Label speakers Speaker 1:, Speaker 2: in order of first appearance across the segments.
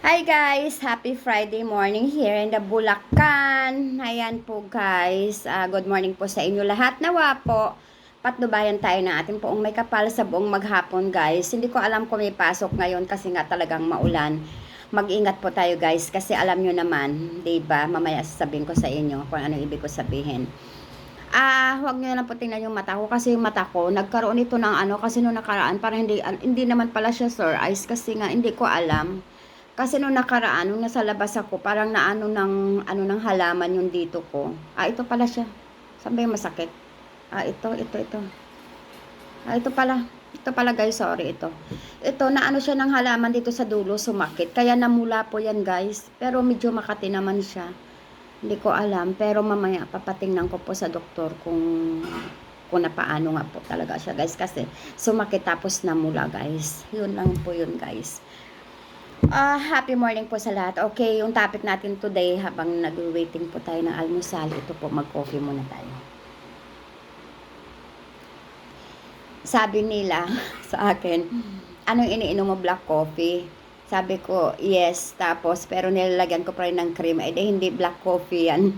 Speaker 1: Hi guys! Happy Friday morning here in the Bulacan. Ayan po guys. Ah, good morning po sa inyo lahat. Nawa po, patnubayan tayo ng ating poong may kapal sa buong maghapon guys. Hindi ko alam kung may pasok ngayon kasi nga talagang maulan. Mag-ingat po tayo guys kasi alam nyo naman, 'di ba? Mamaya sasabihin ko sa inyo kung ano ibig ko sabihin. Ah, wag niyo lang po tingnan yung mata ko kasi yung mata ko nagkaroon ito ng ano kasi nung nakaraan para hindi hindi naman pala siya sore eyes kasi nga hindi ko alam. Kasi nung nakaraan, nung nasa labas ako, parang naano ng, ano ng halaman yung dito ko. Ah, ito pala siya. Saan ba yung masakit? Ah, ito, ito, ito. Ah, ito pala. Ito pala guys, sorry, ito. Ito, naano siya ng halaman dito sa dulo, sumakit. Kaya namula po yan guys. Pero medyo makati naman siya. Hindi ko alam. Pero mamaya, papatingnan ko po sa doktor kung kung na paano nga po talaga siya guys. Kasi sumakit tapos namula guys. Yun lang po yun guys. Ah, happy morning po sa lahat. Okay, yung topic natin today habang nag-waiting po tayo ng almusal, ito po mag-coffee muna tayo. Sabi nila sa akin, anong iniinom mo black coffee? Sabi ko, yes. Tapos, pero nilalagyan ko pa rin ng cream. Eh, di, hindi black coffee yan.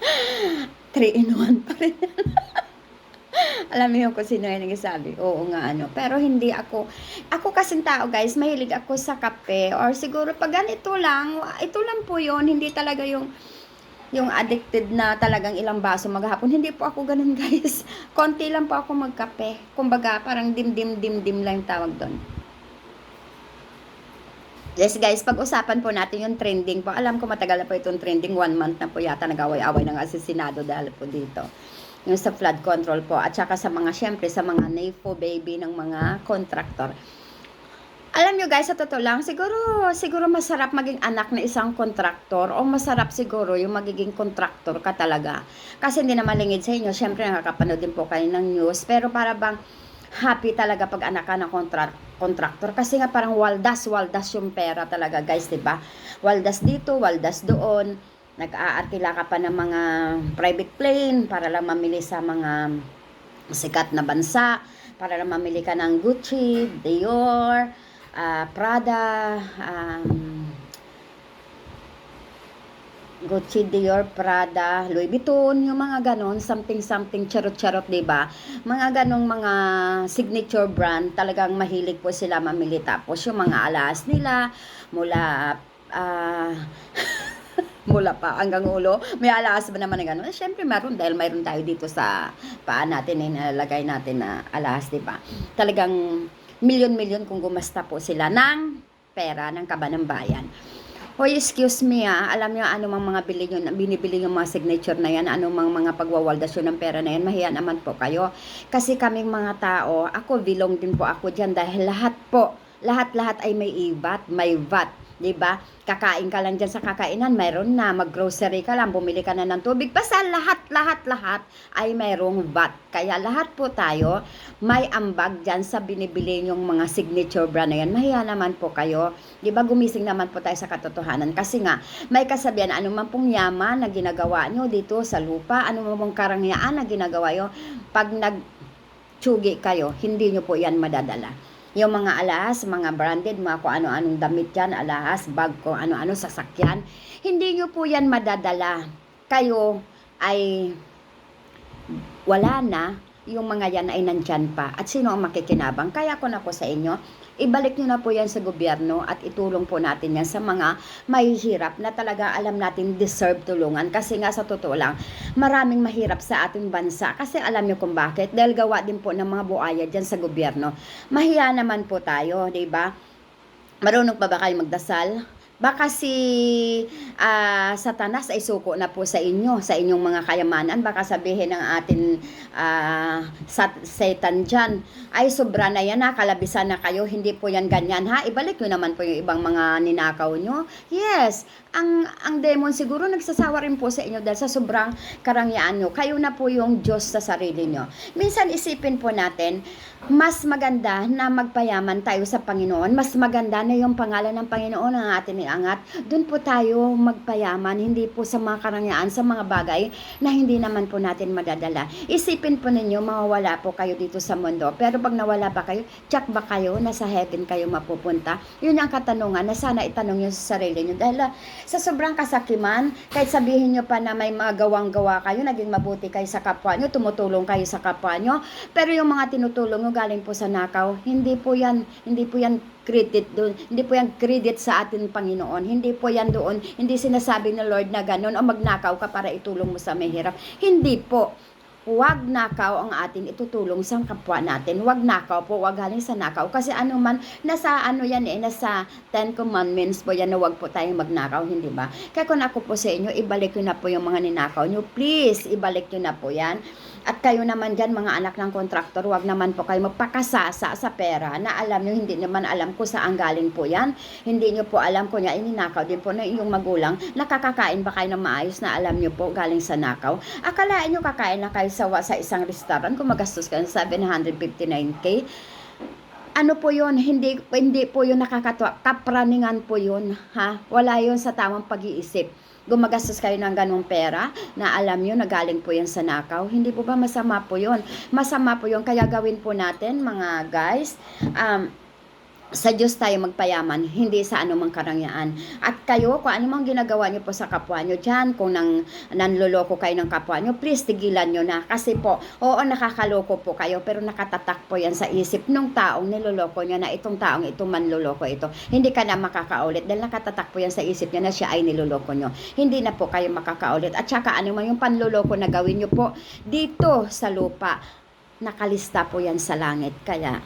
Speaker 1: 3 in 1 pa rin. Alam yung kung sino yung nagsasabi. Oo nga, ano. Pero hindi ako, ako kasing tao, guys, mahilig ako sa kape. Or siguro, pag ganito lang, ito lang po yon Hindi talaga yung, yung addicted na talagang ilang baso maghapon. Hindi po ako ganun, guys. Konti lang po ako magkape. Kumbaga, parang dim-dim-dim-dim lang yung tawag doon. Yes guys, pag-usapan po natin yung trending po. Alam ko matagal na po itong trending. One month na po yata nag-away-away ng asesinado dahil po dito. Yung sa flood control po. At saka sa mga, syempre, sa mga NAFO baby ng mga contractor. Alam nyo guys, sa totoo lang, siguro, siguro masarap maging anak na isang kontraktor o masarap siguro yung magiging kontraktor ka talaga. Kasi hindi naman lingid sa inyo, syempre nakakapanood din po kayo ng news, pero para bang happy talaga pag anak ka ng kontra- contractor kasi nga parang waldas waldas yung pera talaga guys 'di ba waldas dito waldas doon nag-aartila ka pa ng mga private plane para lang mamili sa mga sikat na bansa para lang mamili ka ng Gucci, Dior, ah, Prada, um, Gucci, Dior, Prada, Louis Vuitton, yung mga ganon, something-something, charot-charot, ba? Mga ganong mga signature brand, talagang mahilig po sila mamili. Tapos yung mga alas nila, mula, ah, mula pa hanggang ulo, may alas ba naman na gano'n? Eh, Siyempre, meron dahil mayroon tayo dito sa paan natin, eh, natin na alas, di ba? Talagang milyon-milyon kung gumasta po sila ng pera ng kaba ng bayan. Hoy, excuse me ah, alam niyo ano mang mga bili nyo, binibili yung mga signature na yan, ano mang mga pagwawaldasyon ng pera na yan, mahiya naman po kayo. Kasi kaming mga tao, ako bilong din po ako dyan dahil lahat po, lahat-lahat ay may IVAT, may VAT. 'Di ba? Kakain ka lang diyan sa kakainan, mayroon na, mag-grocery ka lang, bumili ka na ng tubig. Basta lahat, lahat, lahat ay mayroong VAT. Kaya lahat po tayo may ambag diyan sa binibili yung mga signature brand na yan. Mahiya naman po kayo. 'Di ba gumising naman po tayo sa katotohanan kasi nga may kasabihan ano man pong yaman na ginagawa nyo dito sa lupa, ano man pong karangyaan na ginagawa nyo pag nag tsugi kayo, hindi nyo po yan madadala. Yung mga alahas, mga branded, mga kung ano-anong damit yan, alahas, bag, kung ano-ano, sasakyan, hindi nyo po yan madadala. Kayo ay wala na, yung mga yan ay nandyan pa. At sino ang makikinabang? Kaya ko na po sa inyo, ibalik nyo na po yan sa gobyerno at itulong po natin yan sa mga mahihirap na talaga alam natin deserve tulungan. Kasi nga sa totoo lang, maraming mahirap sa ating bansa. Kasi alam nyo kung bakit. Dahil gawa din po ng mga buaya dyan sa gobyerno. Mahiya naman po tayo, di ba? Marunong pa ba kayo magdasal? Baka si ah, Satanas ay suko na po sa inyo, sa inyong mga kayamanan. Baka sabihin ng atin sat, Satan dyan, ay sobra na yan ha, kalabisan na kayo, hindi po yan ganyan ha. Ibalik nyo naman po yung ibang mga ninakaw nyo. Yes, ang, ang demon siguro nagsasawa rin po sa inyo dahil sa sobrang karangyaan nyo. Kayo na po yung Diyos sa sarili nyo. Minsan isipin po natin, mas maganda na magpayaman tayo sa Panginoon. Mas maganda na yung pangalan ng Panginoon ang atin iangat, doon po tayo magpayaman, hindi po sa mga karangyaan, sa mga bagay na hindi naman po natin madadala. Isipin po ninyo, mawawala po kayo dito sa mundo. Pero pag nawala ba kayo, check ba kayo, nasa heaven kayo mapupunta? Yun ang katanungan na sana itanong nyo sa sarili nyo. Dahil ah, sa sobrang kasakiman, kahit sabihin nyo pa na may mga gawang-gawa kayo, naging mabuti kayo sa kapwa nyo, tumutulong kayo sa kapwa nyo, pero yung mga tinutulong nyo galing po sa nakaw, hindi po yan, hindi po yan credit doon. Hindi po yan credit sa atin Panginoon. Hindi po yan doon. Hindi sinasabi ng Lord na ganun o magnakaw ka para itulong mo sa mahirap. Hindi po. Huwag nakaw ang atin itutulong sa kapwa natin. Huwag nakaw po, huwag galing sa nakaw. Kasi ano man, nasa ano yan eh, nasa Ten Commandments po yan na huwag po tayong magnakaw, hindi ba? Kaya kung ako po sa inyo, ibalik nyo na po yung mga ninakaw nyo. Please, ibalik nyo na po yan. At kayo naman dyan, mga anak ng kontraktor, huwag naman po kayo magpakasasa sa pera na alam nyo, hindi naman alam kung saan galing po yan. Hindi nyo po alam kung yan, ininakaw din po ng iyong magulang. Nakakakain ba kayo ng maayos na alam nyo po galing sa nakaw? Akalain nyo kakain na kayo sa, sa isang restaurant kung magastos kayo ng 759k? ano po yun, hindi, hindi po yun nakakatuwa. Kapraningan po yun, ha? Wala yun sa tamang pag-iisip. Gumagastos kayo ng ganong pera na alam nyo na galing po yan sa nakaw. Hindi po ba masama po yun? Masama po yun. Kaya gawin po natin, mga guys, um, sa Diyos tayo magpayaman, hindi sa anumang karangyaan. At kayo, kung ano mang ginagawa nyo po sa kapwa nyo dyan, kung nang, nanloloko kayo ng kapwa nyo, please tigilan nyo na. Kasi po, oo, nakakaloko po kayo, pero nakatatak po yan sa isip ng taong niloloko nyo na itong taong ito manloloko ito. Hindi ka na makakaulit dahil nakatatak po yan sa isip nyo na siya ay niloloko nyo. Hindi na po kayo makakaulit. At saka ano man yung panloloko na gawin nyo po dito sa lupa, nakalista po yan sa langit. Kaya,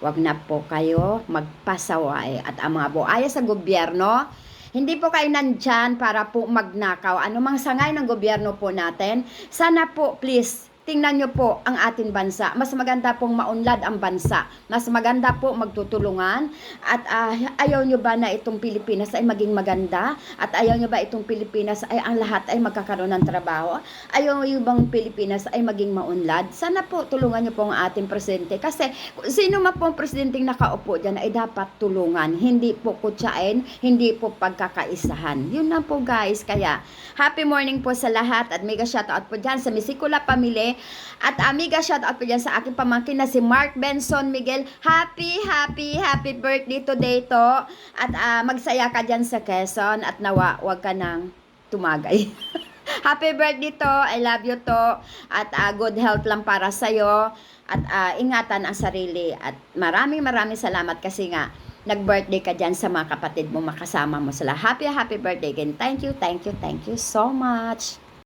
Speaker 1: wag na po kayo magpasaway. At ang mga buaya sa gobyerno, hindi po kayo nandyan para po magnakaw. Ano mang sangay ng gobyerno po natin, sana po please, tingnan nyo po ang ating bansa. Mas maganda pong maunlad ang bansa. Mas maganda po magtutulungan. At ah, ayaw nyo ba na itong Pilipinas ay maging maganda? At ayaw nyo ba itong Pilipinas ay ang lahat ay magkakaroon ng trabaho? Ayaw nyo bang Pilipinas ay maging maunlad? Sana po tulungan nyo po ang ating presidente. Kasi sino man po ang presidenteng nakaupo dyan ay dapat tulungan. Hindi po kutsain, hindi po pagkakaisahan. Yun lang po guys. Kaya happy morning po sa lahat at mega shoutout po dyan sa Misikula Pamilya at amiga shout out po dyan sa aking pamangkin na si Mark Benson Miguel. Happy, happy, happy birthday today to. At ah, magsaya ka dyan sa Quezon at nawa, wag ka nang tumagay. happy birthday to. I love you to. At ah, good health lang para sa'yo. At ah, ingatan ang sarili. At maraming maraming salamat kasi nga nag-birthday ka dyan sa mga kapatid mo, makasama mo sila. Happy, happy birthday again. Thank you, thank you, thank you so much.